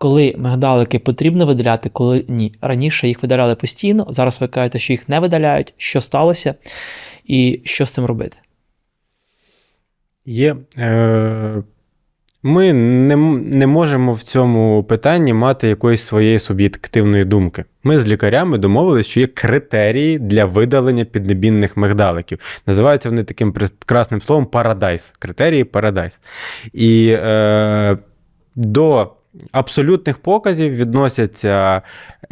коли мигдалики потрібно видаляти, коли ні. Раніше їх видаляли постійно, зараз ви кажете, що їх не видаляють, що сталося, і що з цим робити. Є. Е, ми не, не можемо в цьому питанні мати якоїсь своєї суб'єктивної думки. Ми з лікарями домовилися, що є критерії для видалення піднебінних мигдаликів. Називаються вони таким прекрасним словом парадайс. Критерії парадайс. І е, до абсолютних показів відносяться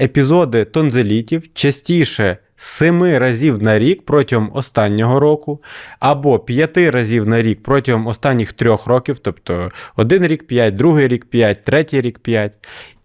епізоди тонзелітів частіше семи разів на рік протягом останнього року, або п'яти разів на рік протягом останніх трьох років, тобто один рік 5, другий рік 5, третій рік 5,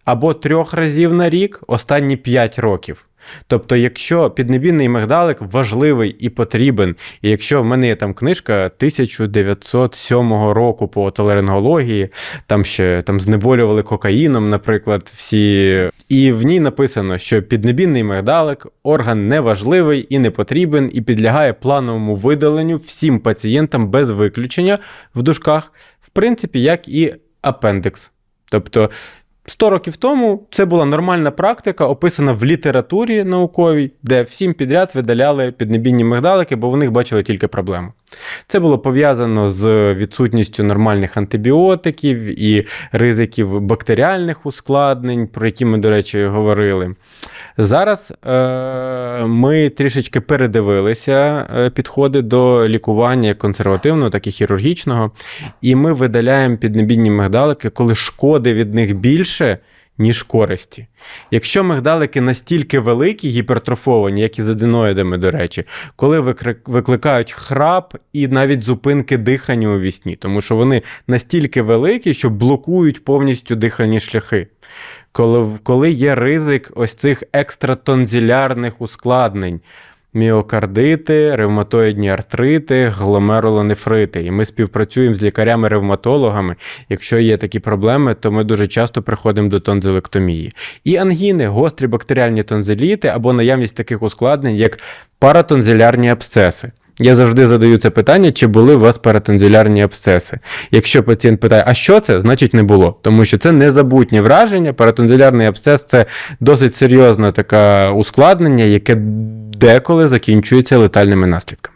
або трьох разів на рік останні 5 років. Тобто, якщо піднебінний мигдалик важливий і потрібен, і якщо в мене є там книжка 1907 року по отоларингології, там ще там знеболювали кокаїном, наприклад, всі. І в ній написано, що піднебінний мигдалик орган неважливий і не потрібен, і підлягає плановому видаленню всім пацієнтам без виключення в дужках, в принципі, як і апендикс. Тобто 100 років тому це була нормальна практика, описана в літературі науковій, де всім підряд видаляли піднебінні мигдалики, бо в них бачили тільки проблему. Це було пов'язано з відсутністю нормальних антибіотиків і ризиків бактеріальних ускладнень, про які ми, до речі, говорили. Зараз е, ми трішечки передивилися е, підходи до лікування як консервативного, так і хірургічного, і ми видаляємо піднебінні мигдалики, коли шкоди від них більше. Ніж користі. Якщо мигдалики настільки великі, гіпертрофовані, як і з аденоїдами, до речі, коли викликають храп і навіть зупинки дихання у вісні, тому що вони настільки великі, що блокують повністю дихальні шляхи. Коли, коли є ризик ось цих екстратонзілярних ускладнень. Міокардити, ревматоїдні артрити, гломерулонефрити. І ми співпрацюємо з лікарями-ревматологами. Якщо є такі проблеми, то ми дуже часто приходимо до тонзилектомії. І ангіни, гострі бактеріальні тонзиліти або наявність таких ускладнень, як паратонзилярні абсцеси. Я завжди задаю це питання, чи були у вас паратонзилярні абсцеси. Якщо пацієнт питає, а що це, значить не було. Тому що це незабутнє враження. Паратонзилярний абсцес це досить серйозне таке ускладнення, яке деколи закінчується летальними наслідками.